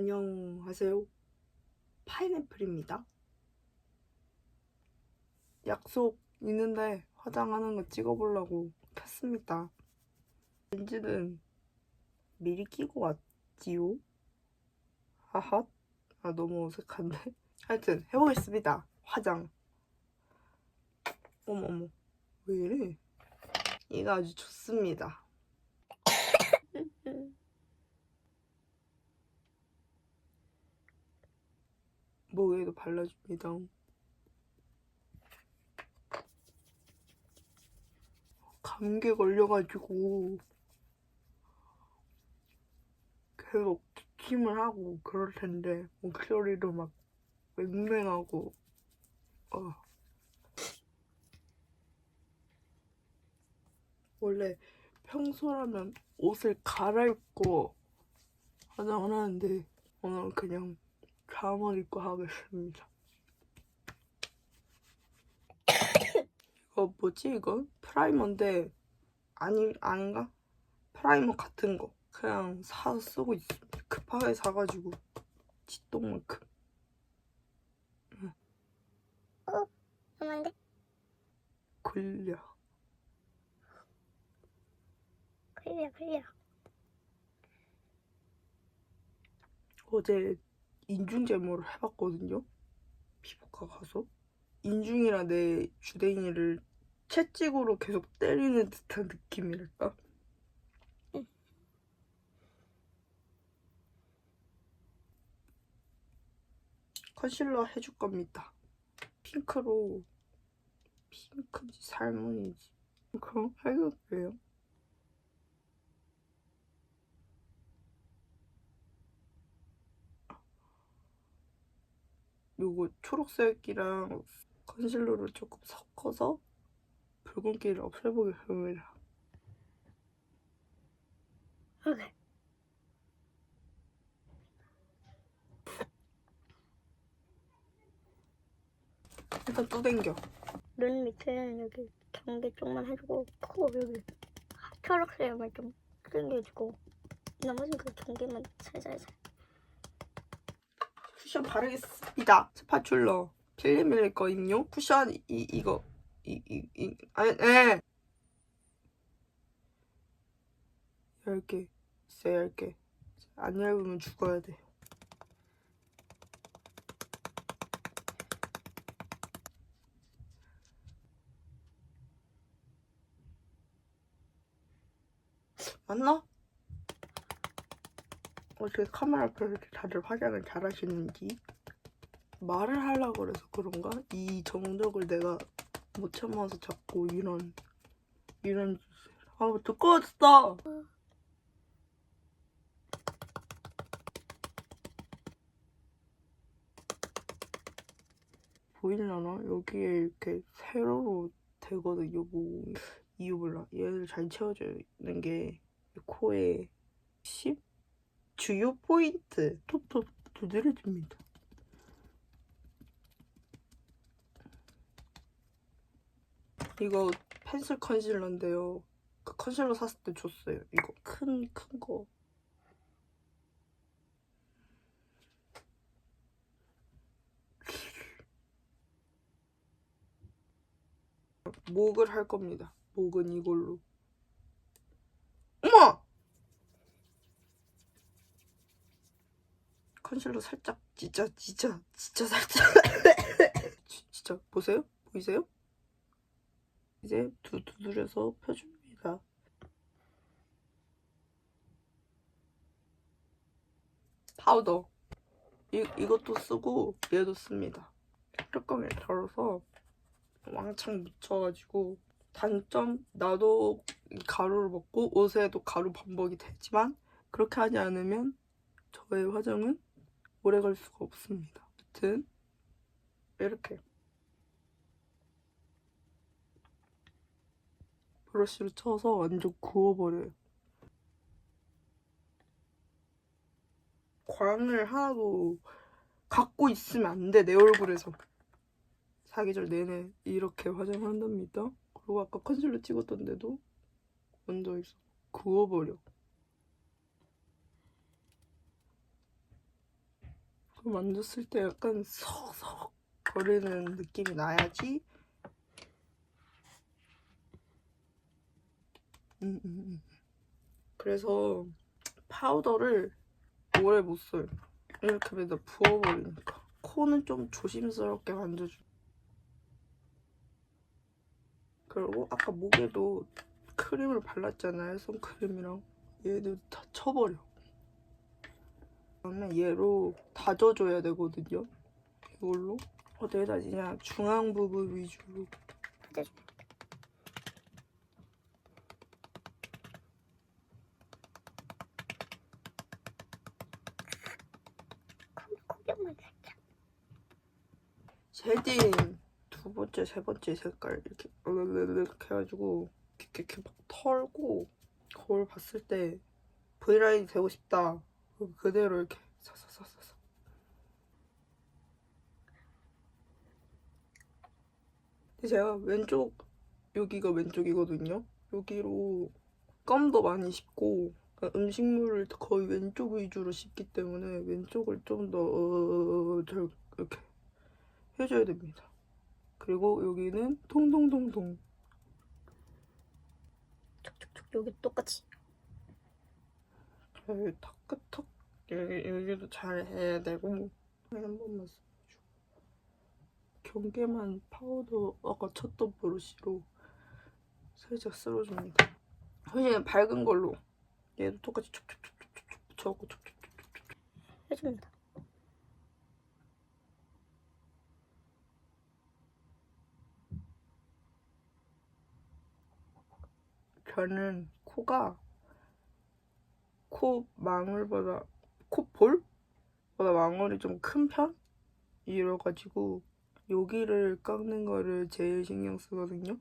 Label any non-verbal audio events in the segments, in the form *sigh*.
안녕하세요. 파인애플입니다. 약속 있는데 화장하는 거 찍어보려고 켰습니다. 렌즈는 미리 끼고 왔지요? 하하. 아, 너무 어색한데? *laughs* 하여튼, 해보겠습니다. 화장. 어머어머. 왜 이래? 얘가 아주 좋습니다. 목에도 발라줍니다. 감기 걸려가지고 계속 기침을 하고 그럴 텐데 목소리도 막 맹맹하고 어. 원래 평소라면 옷을 갈아입고 화장을 하는데 오늘 그냥 잠을 입고 하겠습니다. *laughs* 이거 뭐지 이거? 프라이머인데 아니 아닌가? 프라이머 같은 거 그냥 사서 쓰고 있습니다. 급하게 사가지고 지똥만큼 엄마인데? 걸려. 클리어 클리어 어제 인중 제모를 해봤거든요. 피부과 가서 인중이랑 내 주댕이를 채찍으로 계속 때리는 듯한 느낌이랄까? 컨실러 해줄 겁니다. 핑크로 핑크인지 살몬인지 그럼 해볼게요. 요거 초록색이랑 컨실러를 조금 섞어서 붉은기를 없애보겠습니다. 오케이 일단 뚜댕겨. 눈 밑에 여기 경계 쪽만 해주고 코 여기 초록색만 좀 당겨주고 나머지는 그 경계만 살살살 쿠션 바르겠습니다. 스파츌러 필름일 거임요. 쿠션 이 이거 이 이 이 아니 에 얇게 있어 얇게 안 얇으면 죽어야 돼. 맞나? 어떻게 카메라 앞에서 이렇게 다들 화장을 잘 하시는지 말을 하려고 그래서 그런가? 이 정적을 내가 못 참아서 자꾸 이런 이런 아 두꺼워졌어 보이려나? 여기에 이렇게 세로로 되거든요 뭐 이유 몰라 얘를 잘 채워주는 게 코에 10? 주요 포인트 톡톡 두드려줍니다. 이거 펜슬 컨실러인데요. 그 컨실러 샀을 때 줬어요. 이거 큰, 큰 거. 목을 할 겁니다. 목은 이걸로. 어머! 컨실러 살짝 진짜 진짜 진짜 살짝 *laughs* 지- 진짜 보세요? 보이세요? 이제 두, 두드려서 펴줍니다. 파우더 이, 이것도 쓰고 얘도 씁니다. 뚜껑에 덜어서 왕창 묻혀가지고 단점 나도 이 가루를 먹고 옷에도 가루 범벅이 되지만 그렇게 하지 않으면 저의 화장은 오래 갈 수가 없습니다. 아무튼 이렇게 브러쉬로 쳐서 완전 구워버려요. 광을 하나도 갖고 있으면 안 돼, 내 얼굴에서. 사계절 내내 이렇게 화장을 한답니다. 그리고 아까 컨실러 찍었던 데도 먼저 있어. 구워버려. 만졌을 때 약간 석석 거리는 느낌이 나야지. 음, 음, 음. 그래서 파우더를 오래 못 써요. 이렇게 맨날 부어버리니까. 코는 좀 조심스럽게 만져줘. 그리고 아까 목에도 크림을 발랐잖아요. 선크림이랑. 얘도 다 쳐버려. 그다음에 얘로 다져줘야 되거든요. 이걸로. 어디에 다지냐? 중앙 부분 위주로. 다져줘. 쉐딩 두 번째, 세 번째 색깔 이렇게 이렇게 해가지고 이렇게, 이렇게 막 털고 거울 봤을 때 V라인 되고 싶다. 그대로 이렇게. 근데 제가 왼쪽 여기가 왼쪽이거든요. 여기로 껌도 많이 씹고 그러니까 음식물을 거의 왼쪽 위주로 씹기 때문에 왼쪽을 좀더 어, 잘 이렇게 해줘야 됩니다. 그리고 여기는 통통통통 촉촉촉 여기 똑같이. 여기 턱끝턱 여기 여기도 잘 해야 되고 한 번만 써주고 경계만 파우더 아까 쳤던 브러쉬로 살짝 쓸어줍니다. 훨씬 밝은 걸로 얘도 똑같이 촉촉촉촉촉 붙여갖고 촉촉촉촉촉 해줍니다. 저는 코가 코 망울보다 코볼보다 망울이 좀 큰 편이라 가지고 여기를 깎는 거를 제일 신경 쓰거든요.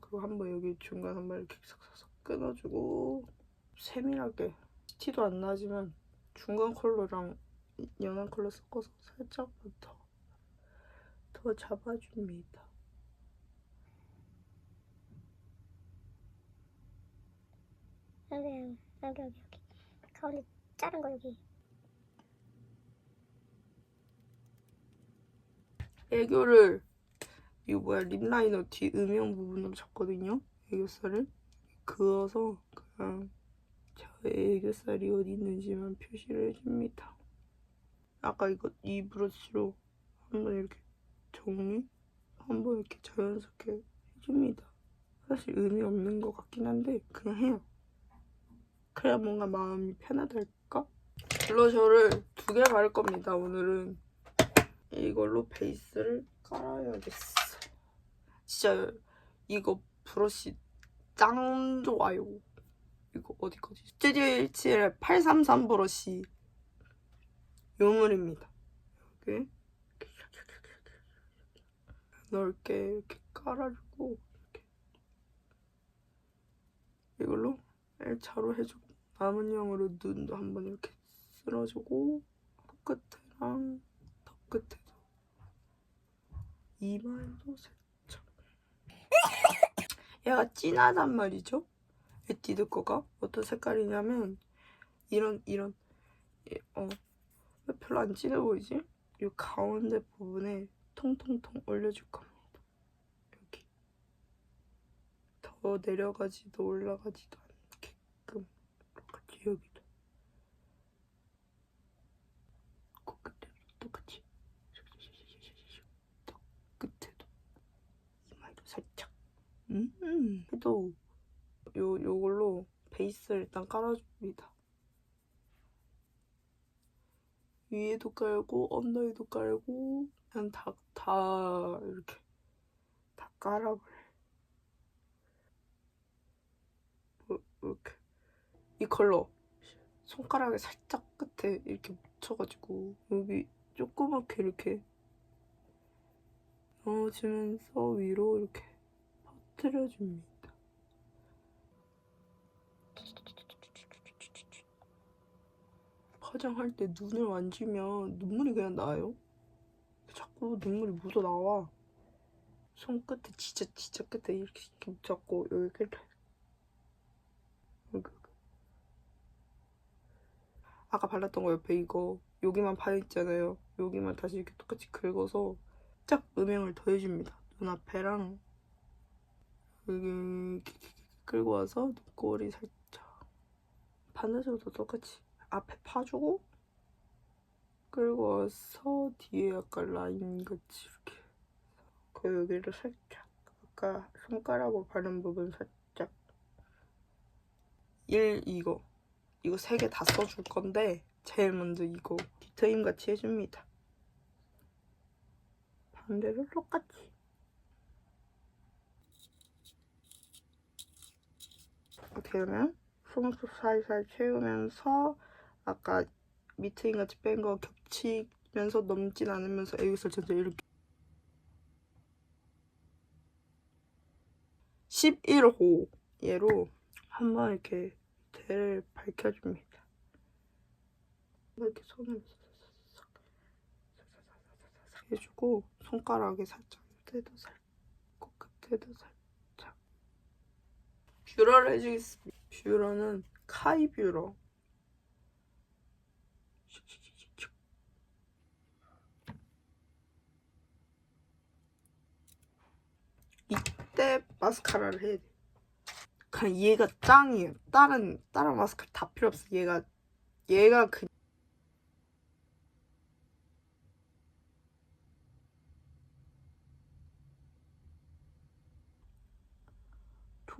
그리고 한번 여기 중간 한번 이렇게 싹싹싹 끊어주고 세밀하게 티도 안 나지만 중간 컬러랑 연한 컬러 섞어서 살짝만 더, 더 잡아줍니다. 여기 여기 여기 여기 여기. 가운데 자른 거 여기. 애교를 이거 뭐야 립라이너 뒤 음영 부분으로 잡거든요. 애교살을 그어서 그냥 저의 애교살이 어디 있는지만 표시를 해줍니다. 아까 이거 이 브러쉬로 한번 이렇게 정리 한번 이렇게 자연스럽게 해줍니다. 사실 의미 없는 것 같긴 한데 그냥 해요. 그래야 뭔가 마음이 편하달까? 블러셔를 두 개 바를 겁니다. 오늘은 이걸로 베이스를 깔아야겠어. 진짜 이거 브러쉬 짱 좋아요. 이거 어디 거지? 스튜디오 177 833 브러쉬 요물입니다. 여기 넓게 이렇게 깔아주고 이렇게 이걸로 1차로 해주고 남은 양으로 눈도 한번 이렇게 쓸어주고 코끝이랑 턱 끝에도. 이마에도 살짝 얘가 진하단 말이죠? 에뛰드 거가? 어떤 색깔이냐면 이런 이런. 이- 어, 왜 별로 안 진해 보이지? 이 가운데 부분에 통통통 올려줄 겁니다. 여기. 더 내려가지도 올라가지도 않게끔 똑같이 여기도 코끝에도 똑같이 턱 끝에도 이마에도 살짝 음. 해도 요 요걸로 베이스를 일단 깔아줍니다. 위에도 깔고 언더에도 깔고 그냥 다, 다 이렇게 다 깔아버려 뭐, 이렇게. 이 컬러. 손가락에 살짝 끝에 이렇게 묻혀가지고 여기 조그맣게 이렇게 넣어주면서 위로 이렇게 흐트러줍니다. 화장할 때 눈을 만지면 눈물이 그냥 나요. 자꾸 눈물이 묻어 나와. 손끝에 진짜 진짜 끝에 이렇게, 이렇게 잡고 여기 이렇게 아까 발랐던 거 옆에 이거 여기만 파여있잖아요 여기만 다시 이렇게 똑같이 긁어서 쫙 음영을 더해줍니다 눈앞에랑 여기 이렇게 끌고 와서 눈꼬리 살짝 반대쪽도 똑같이 앞에 파주고 끌고 와서 뒤에 약간 라인 같이 이렇게 그 여기를 살짝 아까 손가락으로 바른 부분 살짝 1 이거 이거 세 개 다 써줄 건데 제일 먼저 이거 디테임 같이 해줍니다. 반대로 똑같이 어떻게 하면 속눈썹 살살 채우면서 아까 밑트임 같이 뺀 거 겹치면서 넘진 않으면서 여기서 진짜 이렇게 11호 얘로 한번 이렇게 대를 밝혀줍니다. 이렇게 손을 해주고 손가락에 살짝 끝에도 살짝 코끝에도 살짝 뷰러를 해주겠습니다. 뷰러는 카이 뷰러 이때 마스카라를 해야 돼. 그냥 얘가 짱이에요. 다른 다른 마스카라 다 필요 없어. 얘가 얘가 그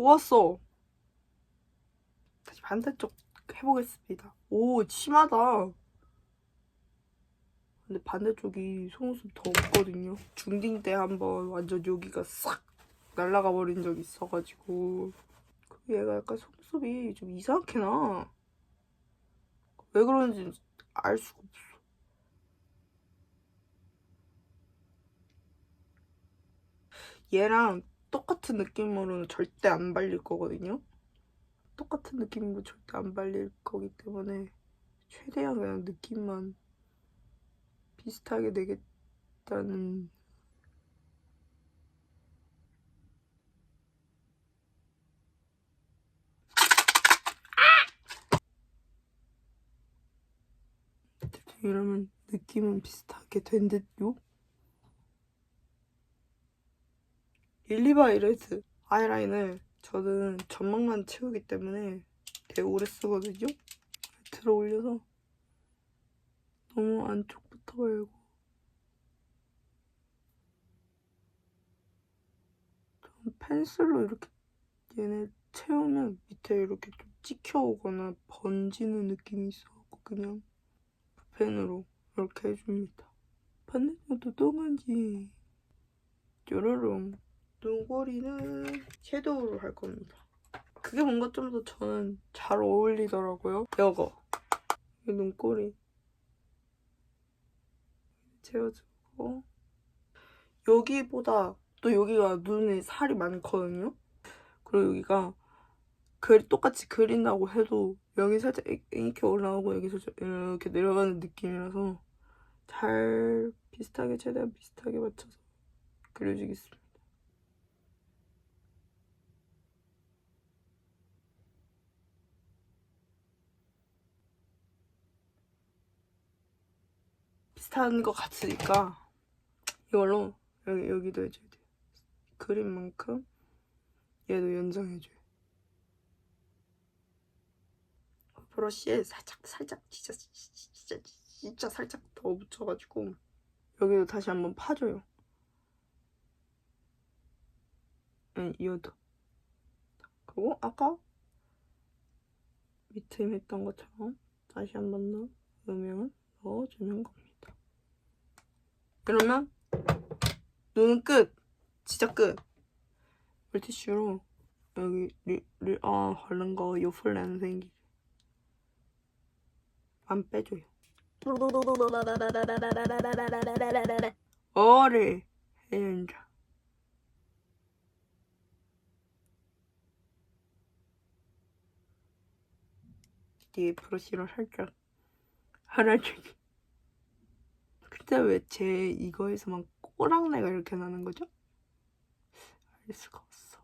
좋았어. 다시 반대쪽 해보겠습니다. 오 심하다. 근데 반대쪽이 속눈썹 더 없거든요. 중딩 때 한번 완전 여기가 싹 날아가 버린 적 있어가지고 그 얘가 약간 속눈썹이 좀 이상하게 나. 왜 그런지 알 수가 없어. 얘랑 똑같은 느낌으로는 절대 안 발릴 거거든요. 똑같은 느낌으로 절대 안 발릴 거기 때문에 최대한 그냥 느낌만 비슷하게 내겠다는 이러면 느낌은 비슷하게 된 듯요? 릴리바 이레드 아이라인을 저는 점막만 채우기 때문에 되게 오래 쓰거든요? 들어 올려서 너무 안쪽부터 말고 좀 펜슬로 이렇게 얘네 채우면 밑에 이렇게 좀 찍혀오거나 번지는 느낌이 있어갖고 그냥 펜으로 이렇게 해줍니다. 반대쪽도 동안지 뾰로롱 눈꼬리는 섀도우로 할 겁니다. 그게 뭔가 좀 더 저는 잘 어울리더라고요. 이거 이 눈꼬리 채워주고 여기보다 또 여기가 눈에 살이 많거든요. 그리고 여기가 그 똑같이 그린다고 해도 여기 살짝 이- 이렇게 올라오고 여기 살짝 이렇게 내려가는 느낌이라서 잘 비슷하게 최대한 비슷하게 맞춰서 그려주겠습니다. 비슷한 것 같으니까 이걸로 여기 여기도 해줘야 돼. 그린 만큼 얘도 연장해줘요. 브러쉬에 살짝 살짝 진짜 진짜 진짜 살짝 더 묻혀가지고 여기도 다시 한번 파줘요. 응, 이어도. 그리고 아까 밑에 했던 것처럼 다시 한 번 더 음영을 넣어주는 겁니다. 그러면 눈은 끝. 진짜 끝. 물티슈로 여기 리, 리, 아, 바른 거 요플레 안 생기게. 안 빼줘요. 어를 해준다. 뒤에 브러쉬로 살짝 하나씩. 근데 왜제 이거에서만 꼬랑내가 이렇게 나는 거죠? 알 수가 없어.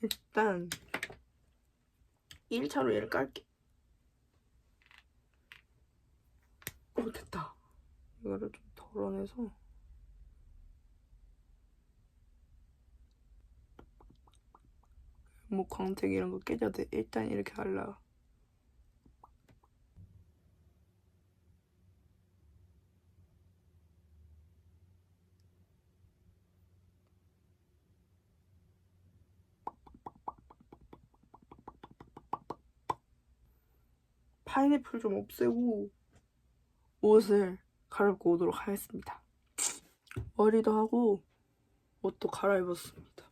일단 1차로 얘를 깔게. 오 됐다. 이거를 좀 덜어내서 뭐 광택 이런 거 깨져도 돼. 일단 이렇게 할라. 파인애플 좀 없애고 옷을 갈아입고 오도록 하겠습니다. 머리도 하고 옷도 갈아입었습니다.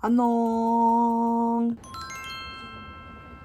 안녕.